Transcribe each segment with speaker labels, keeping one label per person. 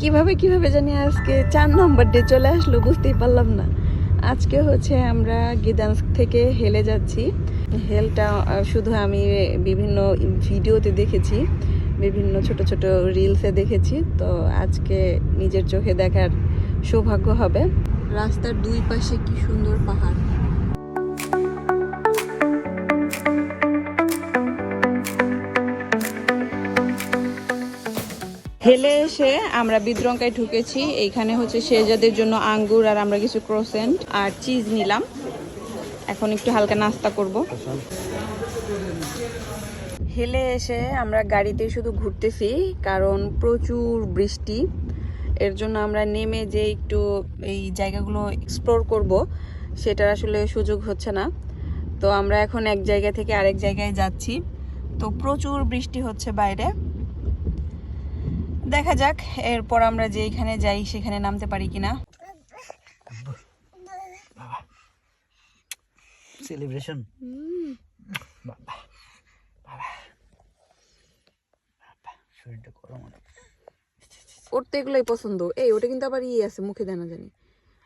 Speaker 1: কীভাবে কীভাবে জানি আজকে চার নম্বর ডে চলে আসলো, বুঝতেই পারলাম না। আজকে হচ্ছে আমরা গিদান্স থেকে হেলে যাচ্ছি। হেলটা শুধু আমি বিভিন্ন ভিডিওতে দেখেছি, বিভিন্ন ছোট ছোট রিলসে দেখেছি। তো আজকে নিজের চোখে দেখার সৌভাগ্য হবে। রাস্তার দুই পাশে কি সুন্দর পাহাড়। হেলে এসে আমরা বিদ্রঙ্কায় ঢুকেছি। এইখানে হচ্ছে সেজাদের জন্য আঙ্গুর আর আমরা কিছু ক্রোসেন্ট আর চিজ নিলাম। এখন একটু হালকা নাস্তা করব। হেলে এসে আমরা গাড়িতে শুধু ঘুরতেছি, কারণ প্রচুর বৃষ্টি। এর জন্য আমরা নেমে যে একটু এই জায়গাগুলো এক্সপ্লোর করব, সেটার আসলে সুযোগ হচ্ছে না। তো আমরা এখন এক জায়গা থেকে আরেক জায়গায় যাচ্ছি। তো প্রচুর বৃষ্টি হচ্ছে বাইরে। দেখা যাক এরপর আমরা যেখানে যাই সেখানে নামতে পারি কিনা।
Speaker 2: সেলিব্রেশন বাবা। বাবা। বাবা শরীরটা গরম
Speaker 1: ওর তো এগুলোই পছন্দ। এই ওটা কিন্তু আবার ইয়ে আছে মুখে দেয় না জানি।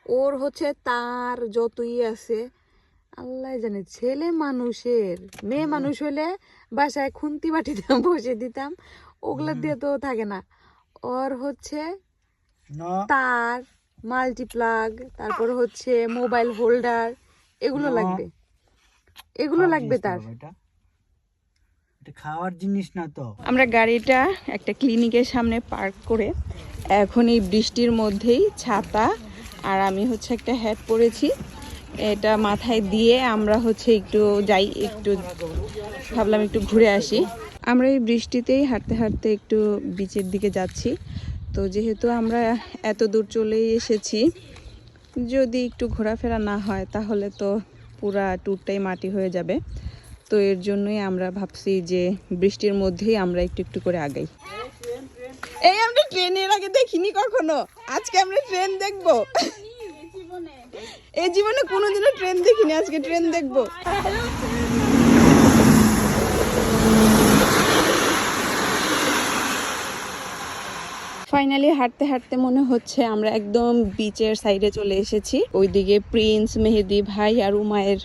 Speaker 1: ওর হচ্ছে তার যত ইয়ে আছে আল্লাহ জানে ছেলে মানুষের। মেয়ে মানুষ হলে বাসায় খুন্তি বাটিতে বসে দিতাম। ওগুলা দিয়ে তো থাকে না। ওর হচ্ছে তার মাল্টিপ্লাগ তারপর হচ্ছে মোবাইল হোল্ডার এগুলো লাগবে। এগুলো লাগবে তার।
Speaker 2: বাবা, এটা। এটা খাওয়ার জিনিস না তো।
Speaker 1: আমরা গাড়িটা একটা ক্লিনিকের সামনে পার্ক করে এখন এই বৃষ্টির মধ্যেই ছাতা আর আমি হচ্ছে একটা হ্যাট পরেছি। এটা মাথায় দিয়ে আমরা হচ্ছে একটু যাই, একটু ভাবলাম একটু ঘুরে আসি। আমরা এই বৃষ্টিতেই হাঁটতে হাঁটতে একটু বিচের দিকে যাচ্ছি। তো যেহেতু আমরা এত দূর চলেই এসেছি, যদি একটু ঘোরাফেরা না হয় তাহলে তো পুরা ট্যুরটাই মাটি হয়ে যাবে। তো এর জন্যই আমরা ভাবছি যে বৃষ্টির মধ্যেই আমরা একটু একটু করে আগাই। এই আমরা ট্রেনের আগে দেখিনি কখনো। আজকে আমরা ট্রেন দেখব। এই জীবনে কোনোদিনও ট্রেন দেখিনি, আজকে ট্রেন দেখব। ফাইনালি হাঁটতে হাঁটতে মনে হচ্ছে আমরা একদম বিচের সাইডে চলে এসেছি। ওইদিকে প্রিন্স মেহেদি ভাই আর উমায়ের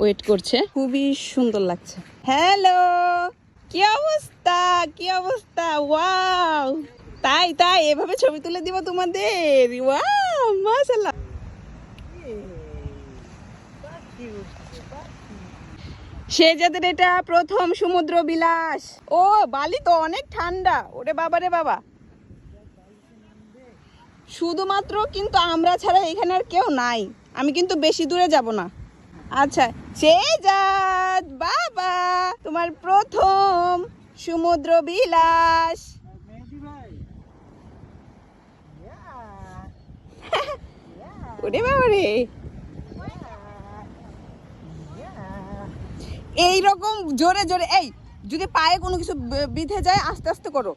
Speaker 1: ওয়েট করছে। খুবই সুন্দর লাগছে। হ্যালো কি অবস্থা? কি অবস্থা? ওয়াও তাই তাই, এভাবে ছবি তুলে দিব তোমাদের? ওয়াও মাশাআল্লাহ! সে যাদের এটা প্রথম সমুদ্র বিলাস ও বালি তো অনেক ঠান্ডা। ওরে বাবা রে বাবা। শুধুমাত্র কিন্তু আমরা ছাড়া এখানে আর কেউ নাই। আমি কিন্তু বেশি দূরে যাব না। আচ্ছা শেজাদ বাবা তোমার প্রথম সমুদ্র বিলাস ওরে বাবা রে। এইরকম জোরে জোরে এই যদি পায়ে কোনো কিছু বিঁধে যায় আস্তে আস্তে করো।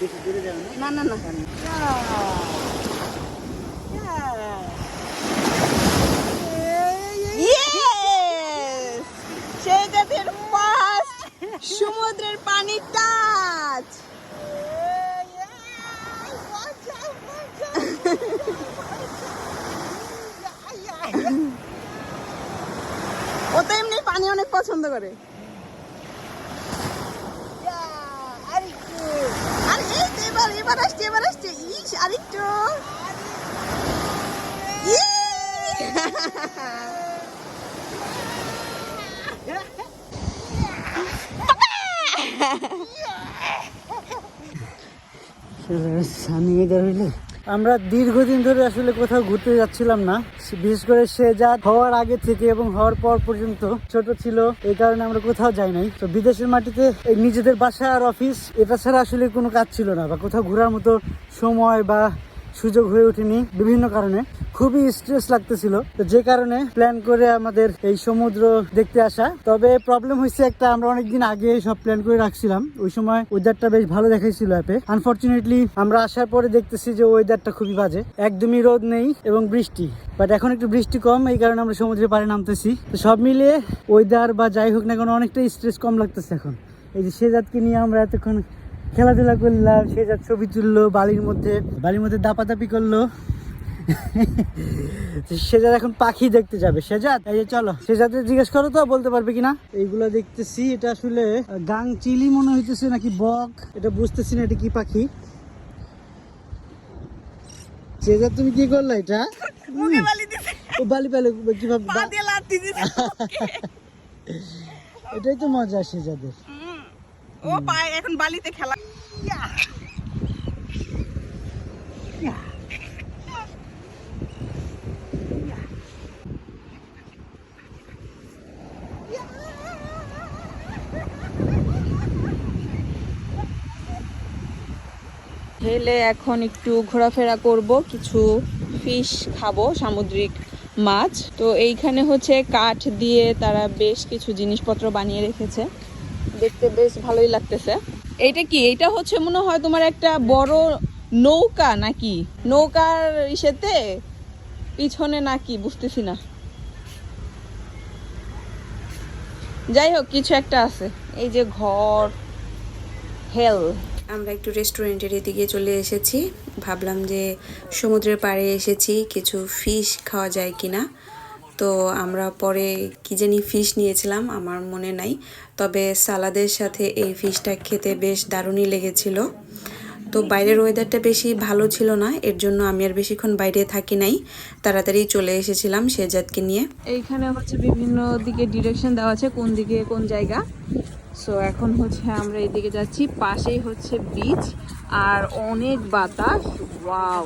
Speaker 2: বেশি দূরে যাও না
Speaker 1: না না পছন্দ করে এবার এবার আসছে এবার আসছে। ইস আরেকটু।
Speaker 2: আমরা দীর্ঘদিন ধরে আসলে কোথাও ঘুরতে যাচ্ছিলাম না। বিশেষ করে সে যা হওয়ার আগে থেকে এবং হওয়ার পর পর্যন্ত ছোট ছিল, এই কারণে আমরা কোথাও যাই নাই। তো বিদেশের মাটিতে এই নিজেদের বাসা আর অফিস, এটা ছাড়া আসলে কোনো কাজ ছিল না বা কোথাও ঘোরার মতো সময় বা সুযোগ হয়ে ওঠেনি বিভিন্ন কারণে। খুবই স্ট্রেস লাগতেছিল। তো যে কারণে প্ল্যান করে আমাদের এই সমুদ্র দেখতে আসা। তবে প্রবলেম হয়েছে একটা, আমরা অনেকদিন আগে সব প্ল্যান করে রাখছিলাম। ওই সময় ওয়েদারটা বেশ ভালো দেখাইছিল অ্যাপে আনফর্চুনেটলি আমরা আসার পরে দেখতেছি যে ওয়েদারটা খুবই বাজে। একদমই রোদ নেই এবং বৃষ্টি। বাট এখন একটু বৃষ্টি কম, এই কারণে আমরা সমুদ্রের পাড়ে নামতেছি। তো সব মিলিয়ে ওয়েদার বা যাই হোক না কেন অনেকটা স্ট্রেস কম লাগতেছে এখন। এই যে সেজাতকে নিয়ে আমরা এতক্ষণ খেলাধুলা করলাম সে যা ছবি তুললো, বালির মধ্যে বালির মধ্যে দাপাদাপি করল। সেজাদ এখন পাখি দেখতে যাবে। সেজাদ এই যে চলো। সেজাদের জিজ্ঞেস করো তো বলতে পারবে কিনা? এইগুলো দেখতেছি এটা আসলে গাং চিলি মনে হইতেছে নাকি বক? এটা বুঝতেছি না এটা কি পাখি? সেজাদ তুমি কি করলা এটা? ও বালি পালে কীভাবে এটাই তো মজা সেজাদের।
Speaker 1: ও পায় এখন বালিতে খেলা। হেলে এখন একটু ঘোরাফেরা করব, কিছু ফিশ খাব, সামুদ্রিক মাছ। তো এইখানে হচ্ছে কাঠ দিয়ে তারা বেশ কিছু জিনিসপত্র বানিয়ে রেখেছে। দেখতে বেশ ভালোই লাগতেছে। এইটা কি? এইটা হচ্ছে মনে হয় তোমার একটা বড় নৌকা নাকি? নৌকার ইসেতে? পিছনে নাকি? বুঝতেছি না। যাই হোক, কিছু একটা আছে। এই যে ঘর হেল
Speaker 3: আমরা একটু রেস্টুরেন্টের এদিকে চলে এসেছি। ভাবলাম যে সমুদ্রের পাড়ে এসেছি, কিছু ফিশ খাওয়া যায় কিনা। তো আমরা পরে কি জানি ফিশ নিয়েছিলাম, আমার মনে নাই। তবে সালাদের সাথে এই ফিশটা খেতে বেশ দারুণই লেগেছিল। তো বাইরের ওয়েদারটা বেশি ভালো ছিল না, এর জন্য আমি আর বেশিক্ষণ বাইরে থাকি নাই। তাড়াতাড়ি চলে এসেছিলাম শেজাদকে নিয়ে।
Speaker 1: এইখানে হচ্ছে বিভিন্ন দিকে ডিরেকশন দেওয়া আছে, কোন দিকে কোন জায়গা। সো এখন হচ্ছে আমরা এদিকে যাচ্ছি পাশেই হচ্ছে বিচ আর অনেক বাতাস। ওয়াও